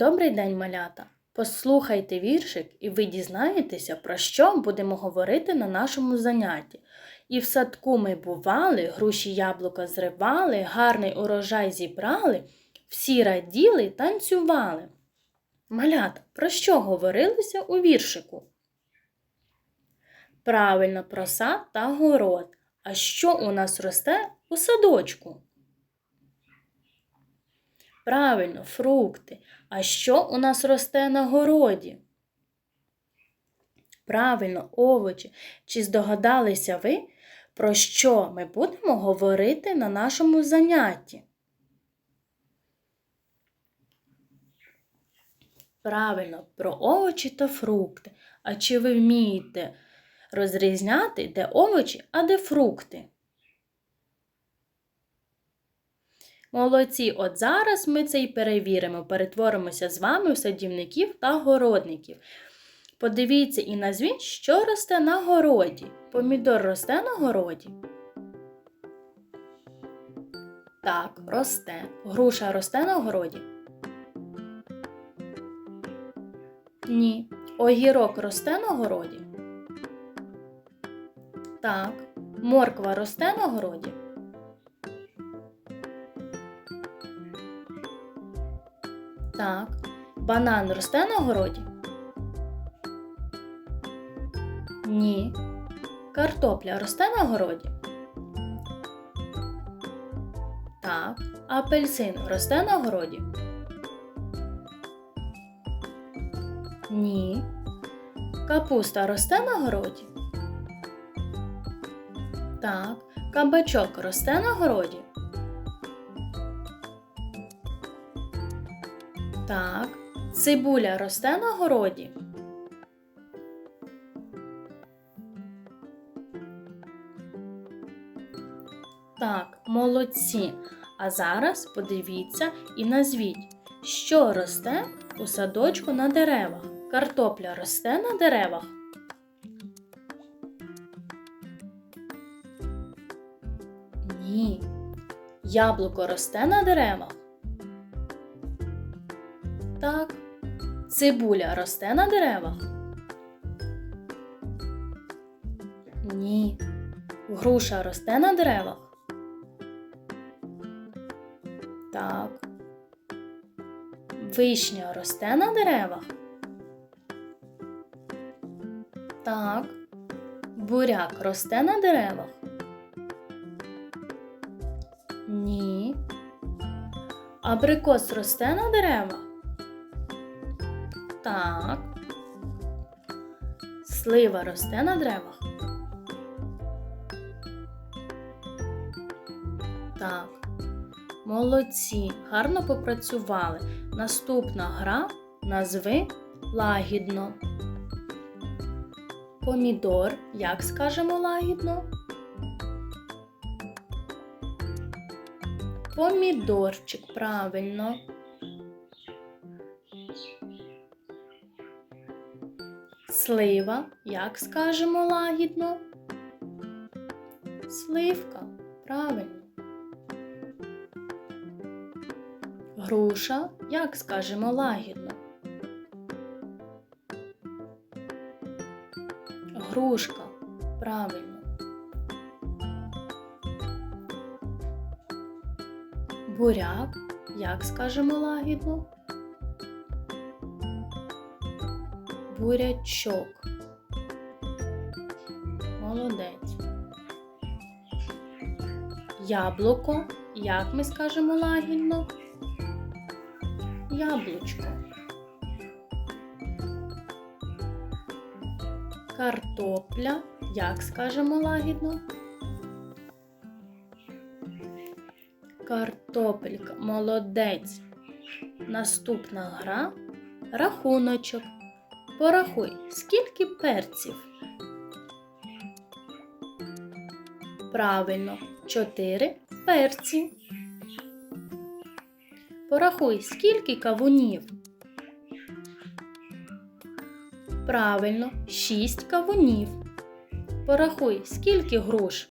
Добрий день, малята! Послухайте віршик, і ви дізнаєтеся, про що будемо говорити на нашому занятті. І в садку ми бували, груші яблука зривали, гарний урожай зібрали, всі раділи танцювали. Малята, про що говорилося у віршику? Правильно, про сад та город. А що у нас росте у садочку? Правильно, фрукти. А що у нас росте на городі? Правильно, овочі. Чи здогадалися ви, про що ми будемо говорити на нашому занятті? Правильно, про овочі та фрукти. А чи ви вмієте розрізняти, де овочі, а де фрукти? Молодці, от зараз ми це і перевіримо, перетворимося з вами в садівників та городників. Подивіться і назвіть, що росте на городі. Помідор росте на городі? Так, росте. Груша росте на городі? Ні. Огірок росте на городі? Так. Морква росте на городі? Так. Банан росте на городі? Ні. Картопля росте на городі? Так. Апельсин росте на городі? Ні. Капуста росте на городі? Так. Кабачок росте на городі? Так. Цибуля росте на городі? Так, молодці. А зараз подивіться і назвіть, що росте у садочку на деревах. Картопля росте на деревах? Ні. Яблуко росте на деревах? Так. Цибуля росте на деревах? Ні. Груша росте на деревах? Так. Вишня росте на деревах? Так. Буряк росте на деревах? Ні. Абрикос росте на деревах? Так. Слива росте на деревах? Так. Молодці, гарно попрацювали. Наступна гра назви лагідно. Помідор, як скажемо лагідно? Помідорчик, правильно. Слива, як скажемо лагідно? Сливка, правильно. Груша, як скажемо лагідно? Грушка, правильно. Буряк, як скажемо лагідно? Бурячок. Молодець. Яблуко, як ми скажемо лагідно? Яблучко. Картопля, як скажемо лагідно? Картопелька, молодець. Наступна гра рахуночок. Порахуй, скільки перців? Правильно, чотири перці. Порахуй, скільки кавунів? Правильно, шість кавунів. Порахуй, скільки груш?